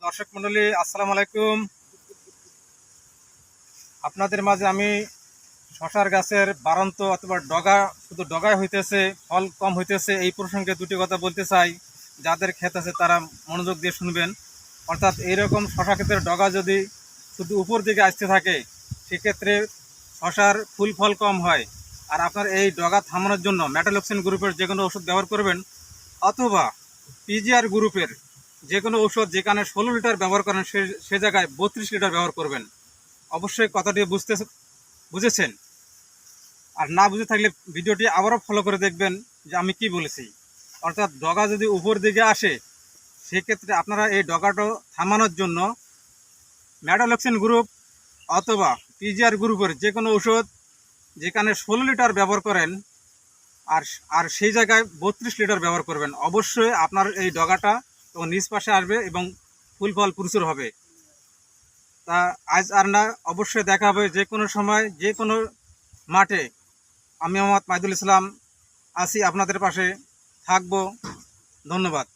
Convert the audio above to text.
দর্শক মন্ডলী, আসসালামু আলাইকুম। আপনাদের মাঝে আমি শশার গাছের বারান্ত অথবা ডগা, শুধু ডগায় হইতেছে, ফল কম হইতেছে, এই প্রসঙ্গে দুটি কথা বলতে চাই। যাদের ক্ষেত আছে তারা মনোযোগ দিয়ে শুনবেন। অর্থাৎ এইরকম শশা ক্ষেতের ডগা যদি শুধু উপর দিকে আসতে থাকে, সেক্ষেত্রে শশার ফুল ফল কম হয়। আর আপনার এই ডগা থামানোর জন্য ম্যাটালক্সিন গ্রুপের যে কোনো ওষুধ ব্যবহার করবেন, অথবা পিজিআর গ্রুপের যে কোনো ঔষধ যেখানে ষোলো লিটার ব্যবহার করেন, সে সে জায়গায় বত্রিশ লিটার ব্যবহার করবেন। অবশ্যই কথাটি বুঝতে বুঝেছেন। আর না বুঝে থাকলে ভিডিওটি আবারও ফলো করে দেখবেন যে আমি কি বলেছি। অর্থাৎ ডগা যদি উপর দিকে আসে, সেক্ষেত্রে আপনারা এই ডগাটা থামানোর জন্য ম্যাডালক্সিন গ্রুপ অথবা পিজিআর গ্রুপের যে কোনো ওষুধ যেখানে ষোলো লিটার ব্যবহার করেন, আর আর সেই জায়গায় বত্রিশ লিটার ব্যবহার করবেন। অবশ্যই আপনার এই ডগাটা তখন নিজ পাশে আসবে এবং ফুল ফল প্রচুর হবে। তা আজ আর না, অবশ্যই দেখা হবে যে কোনো সময়, যে কোনো মাঠে। আমি মোহাম্মদ মাইদুল ইসলাম আসি আপনাদের পাশে। থাকব। ধন্যবাদ।